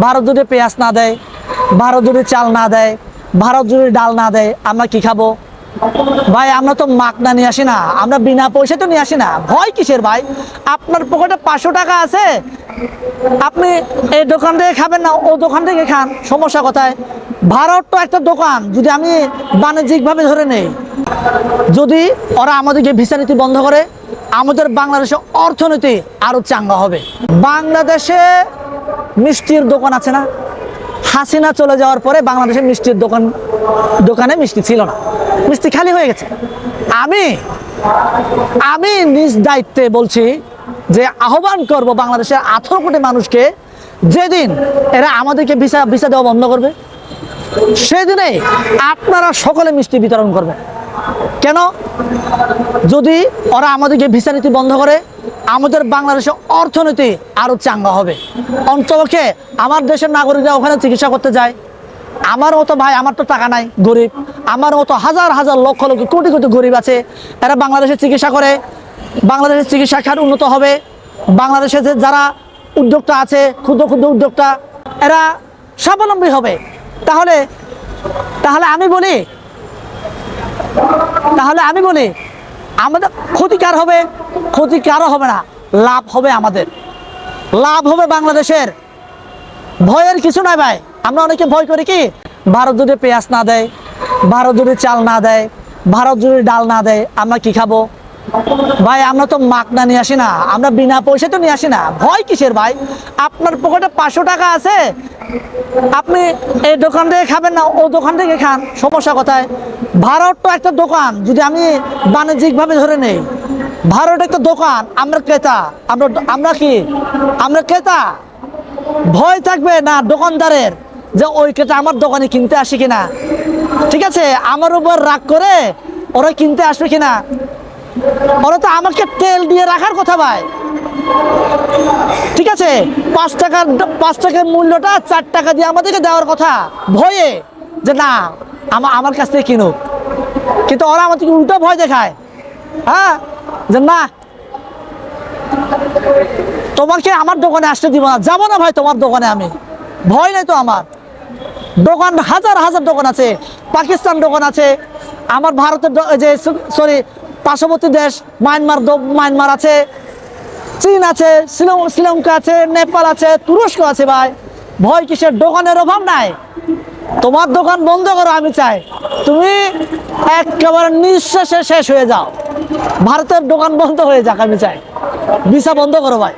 ভারত যদি পেঁয়াজ না দেয়, ভারত যদি চাল না দেয়, ভারত যদি ডাল না দেয়, আমরা কি খাব? ভাই, আমরা তো মাকনা নিয়ে আসি না, আমরা বিনা পয়সা তো নিয়ে আসি না। ভয় কিসের ভাই? আপনার পকেটে পাঁচশো টাকা আছে, আপনি এই দোকান থেকে খাবেন না, ও দোকান থেকে খান, সমস্যা কোথায়? ভারত তো একটা দোকান, যদি আমি বাণিজ্যিকভাবে ধরে নেই, যদি ওরা আমাদেরকে ভিসা নীতি বন্ধ করে, আমাদের বাংলাদেশের অর্থনীতি আরও চাঙ্গা হবে। বাংলাদেশে মিষ্টির দোকান আছে না? হাসিনা চলে যাওয়ার পরে বাংলাদেশে মিষ্টির দোকান, দোকানে মিষ্টি ছিল না। মিষ্টি খালি হয়ে গেছে। আমি আমি নিজ দায়িত্বে বলছি যে আহ্বান করব বাংলাদেশের আঠারো কোটি মানুষকে যেদিন এরা আমাদেরকে ভিসা ভিসা দেওয়া বন্ধ করবে সেদিনে আপনারা সকলে মিষ্টি বিতরণ করবেন। কেন? যদি ওরা আমাদেরকে ভিসা নীতি বন্ধ করে আমাদের বাংলাদেশের অর্থনীতি আরও চাঙ্গা হবে। অন্তপক্ষে আমার দেশের নাগরিকরা ওখানে চিকিৎসা করতে যায়। আমার মতো ভাই, আমার তো টাকা নাই, গরিব। আমার মতো হাজার হাজার লক্ষ লক্ষ, কোটি কোটি গরিব আছে। এরা বাংলাদেশে চিকিৎসা করে। বাংলাদেশের চিকিৎসা খাত উন্নত হবে। বাংলাদেশে যে যারা উদ্যোক্তা আছে, ক্ষুদ্র ক্ষুদ্র উদ্যোক্তা, এরা স্বাবলম্বী হবে। তাহলে তাহলে আমি বলি, তাহলে আমি বলি আমাদের ক্ষতিকার হবে? ক্ষতিকারও হবে না, লাভ হবে আমাদের। লাভ হবে বাংলাদেশের। ভয়ের কিছু নাই ভাই। আমরা অনেকে ভয় করি কি? ভারত যদি পেঁয়াজ না দেয়, ভারত যদি চাল না দেয়, ভারত যদি ডাল না দেয়, আমরা কি খাব? ভাই, আমরা তো মাকনা নিয়ে আসি না। আমরা বিনা পয়সা তো নিয়ে আসি না। ভয় কিসের ভাই? আপনার পকেটে পাঁচশো টাকা আছে। আপনি এই দোকান থেকে খাবেন না, ও দোকান থেকে খান। সমস্যা কোথায়? ভারত তো একটা দোকান, যদি আমি বাণিজ্যিকভাবে ধরে নেই। ভারত একটা দোকান, আমরা ক্রেতা, আমরা আমরা কি? আমরা ক্রেতা। ভয় থাকবে না দোকানদারের যে ওই ক্রেতা আমার দোকানে কিনতে আসে কিনা। ঠিক আছে? আমার উপর রাগ করে ওরা কিনতে আসবে কিনা। ওরা তো আমাকে তেল দিয়ে রাখার কথা ভাই। ঠিক আছে? পাঁচ টাকার পাঁচ টাকার মূল্যটা চার টাকা দিয়ে আমাদেরকে দেওয়ার কথা। ভয়ে যে না আমার আমার কাছ থেকে কিনুক। কিন্তু ওরা আমাদেরকে উল্টো ভয় দেখায়? হ্যাঁ? যে না। তোমাকে আমার দোকানে আসতে দিব না। যাব না ভাই তোমার দোকানে আমি। ভয় নাই তো আমার। দোকান, হাজার হাজার দোকান আছে। পাকিস্তান দোকান আছে। আমার ভারতের যে সরি, পার্শ্ববর্তী দেশ, মায়ানমার মায়ানমার আছে। চীন আছে, শ্রীলং- শ্রীলঙ্কা আছে, নেপাল আছে, তুরস্ক আছে ভাই। ভয় কিসের? দোকানের অভাব নাই। তোমার দোকান বন্ধ করো, আমি চাই। তুমি একেবারে নিঃশ্বাসে শেষ হয়ে যাও। ভারতের দোকান বন্ধ হয়ে যাক, আমি চাই। ভিসা বন্ধ করো ভাই।